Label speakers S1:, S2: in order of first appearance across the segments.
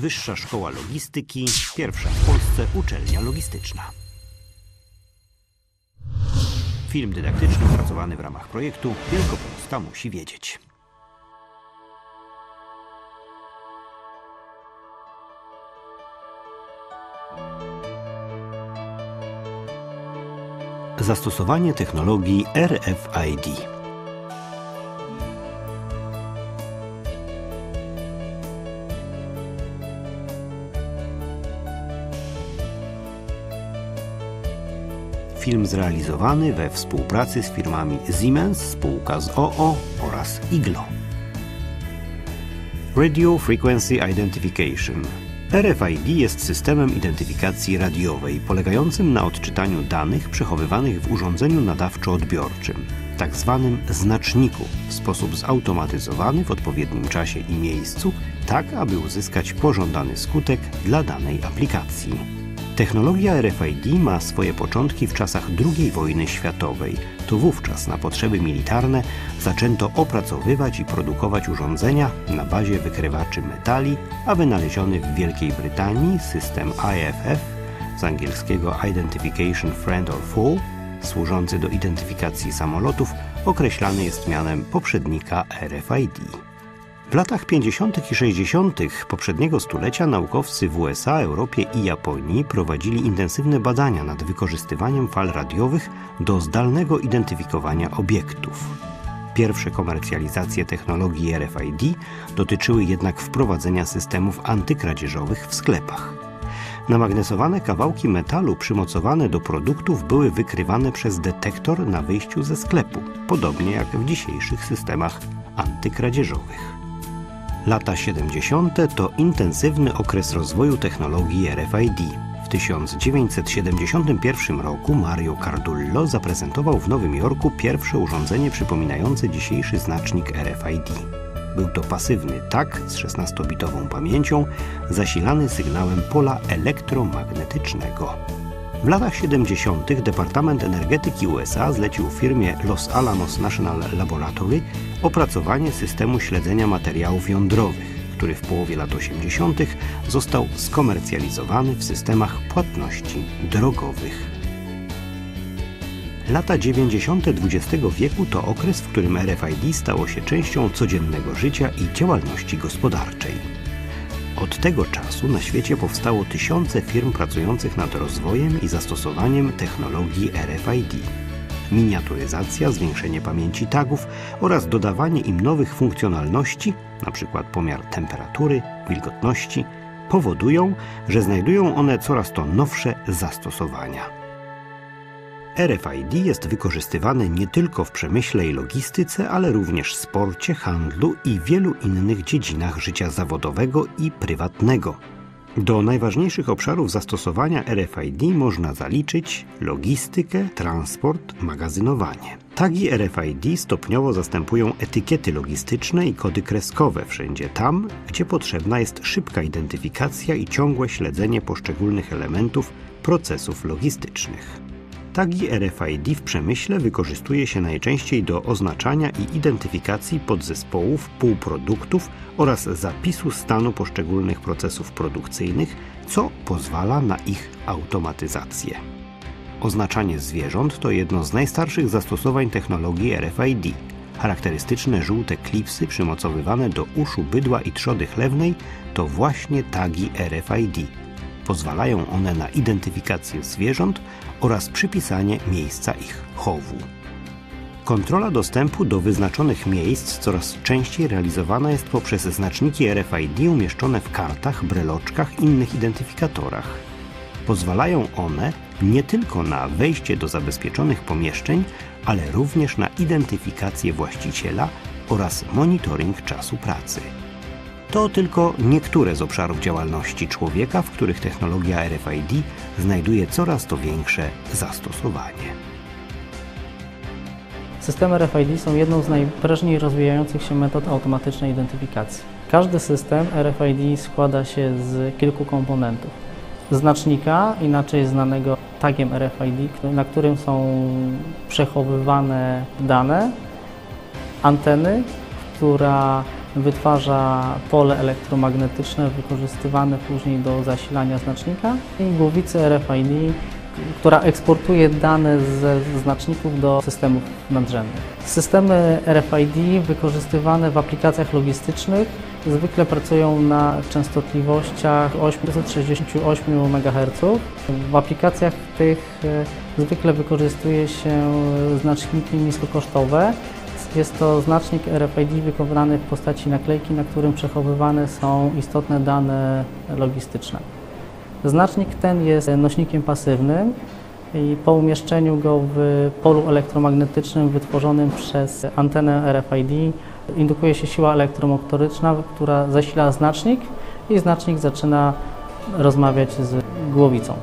S1: Wyższa Szkoła Logistyki, pierwsza w Polsce uczelnia logistyczna. Film dydaktyczny opracowany w ramach projektu Wielkopolska musi wiedzieć. Zastosowanie technologii RFID. Film zrealizowany we współpracy z firmami Siemens, spółka z OO oraz IGLO. Radio Frequency Identification. RFID jest systemem identyfikacji radiowej polegającym na odczytaniu danych przechowywanych w urządzeniu nadawczo-odbiorczym, tak zwanym znaczniku, w sposób zautomatyzowany w odpowiednim czasie i miejscu, tak aby uzyskać pożądany skutek dla danej aplikacji. Technologia RFID ma swoje początki w czasach II wojny światowej. To wówczas na potrzeby militarne zaczęto opracowywać i produkować urządzenia na bazie wykrywaczy metali, a wynaleziony w Wielkiej Brytanii system IFF z angielskiego Identification Friend or Foe, służący do identyfikacji samolotów, określany jest mianem poprzednika RFID. W latach 50. i 60. poprzedniego stulecia naukowcy w USA, Europie i Japonii prowadzili intensywne badania nad wykorzystywaniem fal radiowych do zdalnego identyfikowania obiektów. Pierwsze komercjalizacje technologii RFID dotyczyły jednak wprowadzenia systemów antykradzieżowych w sklepach. Namagnesowane kawałki metalu przymocowane do produktów były wykrywane przez detektor na wyjściu ze sklepu, podobnie jak w dzisiejszych systemach antykradzieżowych. Lata 70. to intensywny okres rozwoju technologii RFID. W 1971 roku Mario Cardullo zaprezentował w Nowym Jorku pierwsze urządzenie przypominające dzisiejszy znacznik RFID. Był to pasywny tak z 16-bitową pamięcią, zasilany sygnałem pola elektromagnetycznego. W latach 70. Departament Energetyki USA zlecił firmie Los Alamos National Laboratory opracowanie systemu śledzenia materiałów jądrowych, który w połowie lat 80. został skomercjalizowany w systemach płatności drogowych. Lata 90. XX wieku to okres, w którym RFID stało się częścią codziennego życia i działalności gospodarczej. Od tego czasu na świecie powstało tysiące firm pracujących nad rozwojem i zastosowaniem technologii RFID. Miniaturyzacja, zwiększenie pamięci tagów oraz dodawanie im nowych funkcjonalności, np. pomiar temperatury, wilgotności, powodują, że znajdują one coraz to nowsze zastosowania. RFID jest wykorzystywany nie tylko w przemyśle i logistyce, ale również w sporcie, handlu i wielu innych dziedzinach życia zawodowego i prywatnego. Do najważniejszych obszarów zastosowania RFID można zaliczyć logistykę, transport, magazynowanie. Tagi RFID stopniowo zastępują etykiety logistyczne i kody kreskowe wszędzie tam, gdzie potrzebna jest szybka identyfikacja i ciągłe śledzenie poszczególnych elementów procesów logistycznych. Tagi RFID w przemyśle wykorzystuje się najczęściej do oznaczania i identyfikacji podzespołów, półproduktów oraz zapisu stanu poszczególnych procesów produkcyjnych, co pozwala na ich automatyzację. Oznaczanie zwierząt to jedno z najstarszych zastosowań technologii RFID. Charakterystyczne żółte klipsy przymocowywane do uszu bydła i trzody chlewnej to właśnie tagi RFID. Pozwalają one na identyfikację zwierząt oraz przypisanie miejsca ich chowu. Kontrola dostępu do wyznaczonych miejsc coraz częściej realizowana jest poprzez znaczniki RFID umieszczone w kartach, breloczkach i innych identyfikatorach. Pozwalają one nie tylko na wejście do zabezpieczonych pomieszczeń, ale również na identyfikację właściciela oraz monitoring czasu pracy. To tylko niektóre z obszarów działalności człowieka, w których technologia RFID znajduje coraz to większe zastosowanie.
S2: Systemy RFID są jedną z najprężniej rozwijających się metod automatycznej identyfikacji. Każdy system RFID składa się z kilku komponentów. Znacznika, inaczej znanego tagiem RFID, na którym są przechowywane dane, anteny, która wytwarza pole elektromagnetyczne wykorzystywane później do zasilania znacznika i głowicy RFID, która eksportuje dane ze znaczników do systemów nadrzędnych. Systemy RFID wykorzystywane w aplikacjach logistycznych zwykle pracują na częstotliwościach 868 MHz. W aplikacjach tych e, zwykle wykorzystuje się znaczniki niskokosztowe. Jest to znacznik RFID wykonany w postaci naklejki, na którym przechowywane są istotne dane logistyczne. Znacznik ten jest nośnikiem pasywnym i po umieszczeniu go w polu elektromagnetycznym wytworzonym przez antenę RFID indukuje się siła elektromotoryczna, która zasila znacznik i znacznik zaczyna rozmawiać z głowicą.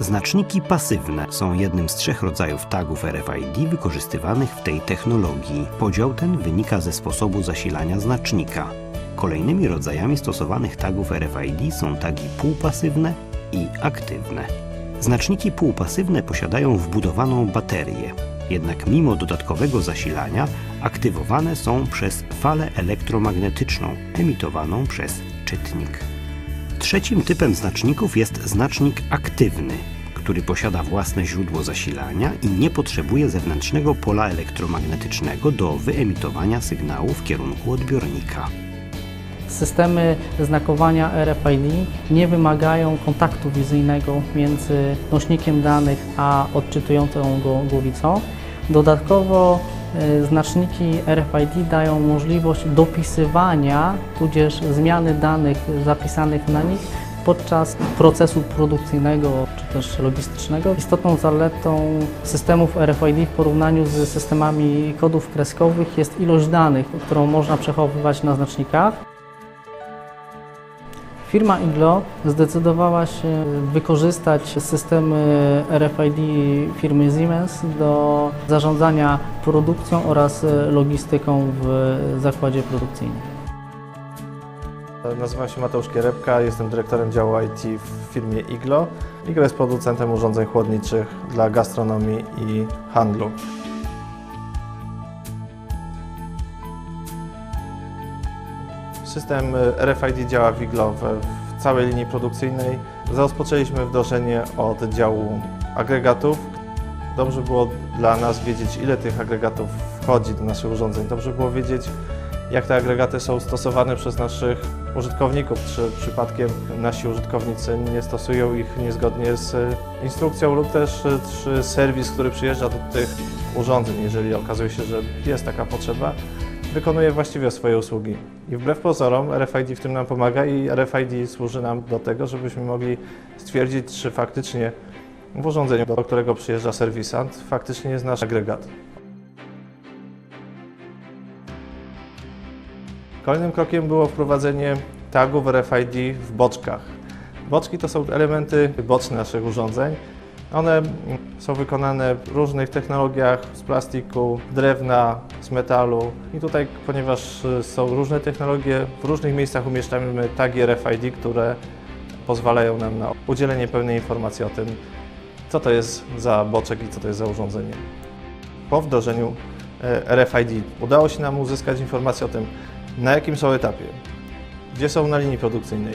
S1: Znaczniki pasywne są jednym z trzech rodzajów tagów RFID wykorzystywanych w tej technologii. Podział ten wynika ze sposobu zasilania znacznika. Kolejnymi rodzajami stosowanych tagów RFID są tagi półpasywne i aktywne. Znaczniki półpasywne posiadają wbudowaną baterię, jednak mimo dodatkowego zasilania aktywowane są przez falę elektromagnetyczną emitowaną przez czytnik. Trzecim typem znaczników jest znacznik aktywny, który posiada własne źródło zasilania i nie potrzebuje zewnętrznego pola elektromagnetycznego do wyemitowania sygnału w kierunku odbiornika.
S2: Systemy znakowania RFID nie wymagają kontaktu wizyjnego między nośnikiem danych a odczytującą go głowicą. Dodatkowo znaczniki RFID dają możliwość dopisywania tudzież zmiany danych zapisanych na nich podczas procesu produkcyjnego czy też logistycznego. Istotną zaletą systemów RFID w porównaniu z systemami kodów kreskowych jest ilość danych, którą można przechowywać na znacznikach. Firma Iglo zdecydowała się wykorzystać systemy RFID firmy Siemens do zarządzania produkcją oraz logistyką w zakładzie produkcyjnym.
S3: Nazywam się Mateusz Kierepka, jestem dyrektorem działu IT w firmie Iglo. Iglo jest producentem urządzeń chłodniczych dla gastronomii i handlu. System RFID działa w Iglo w, całej linii produkcyjnej. Rozpoczęliśmy wdrożenie od działu agregatów. Dobrze było dla nas wiedzieć, ile tych agregatów wchodzi do naszych urządzeń. Dobrze było wiedzieć, jak te agregaty są stosowane przez naszych użytkowników, czy przypadkiem nasi użytkownicy nie stosują ich niezgodnie z instrukcją lub też czy serwis, który przyjeżdża do tych urządzeń, jeżeli okazuje się, że jest taka potrzeba, wykonuje właściwie swoje usługi. I wbrew pozorom RFID w tym nam pomaga i RFID służy nam do tego, żebyśmy mogli stwierdzić, czy faktycznie w urządzeniu, do którego przyjeżdża serwisant, faktycznie jest nasz agregat. Kolejnym krokiem było wprowadzenie tagów RFID w boczkach. Boczki to są elementy boczne naszych urządzeń. One są wykonane w różnych technologiach, z plastiku, drewna, z metalu. I tutaj, ponieważ są różne technologie, w różnych miejscach umieszczamy tagi RFID, które pozwalają nam na udzielenie pełnej informacji o tym, co to jest za boczek i co to jest za urządzenie. Po wdrożeniu e, RFID udało się nam uzyskać informację o tym, na jakim są etapie, gdzie są na linii produkcyjnej,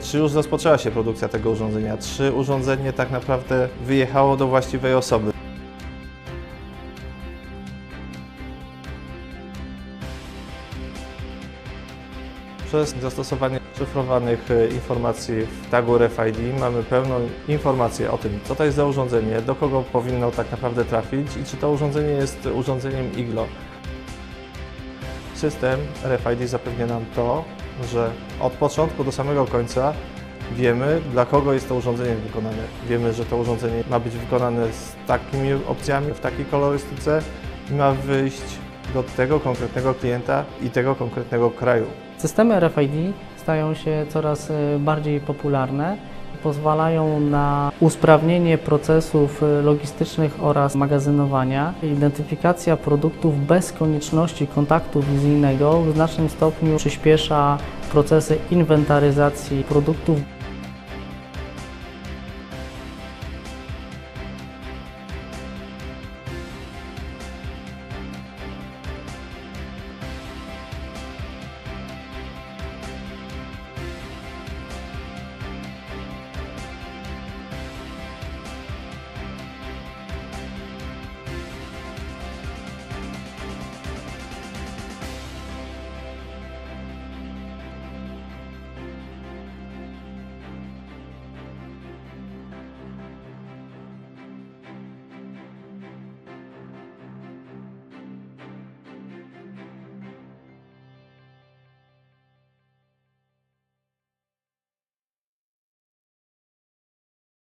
S3: czy już rozpoczęła się produkcja tego urządzenia, czy urządzenie tak naprawdę wyjechało do właściwej osoby. Przez zastosowanie szyfrowanych e, informacji w tagu RFID mamy pełną informację o tym, co to jest za urządzenie, do kogo powinno tak naprawdę trafić i czy to urządzenie jest urządzeniem IGLO. System RFID zapewnia nam to, że od początku do samego końca wiemy, dla kogo jest to urządzenie wykonane. Wiemy, że to urządzenie ma być wykonane z takimi opcjami, w takiej kolorystyce i ma wyjść do tego konkretnego klienta i tego konkretnego kraju.
S2: Systemy RFID stają się coraz e, bardziej popularne. Pozwalają na usprawnienie procesów e, logistycznych oraz magazynowania. Identyfikacja produktów bez konieczności kontaktu wizyjnego w znacznym stopniu przyspiesza procesy inwentaryzacji produktów.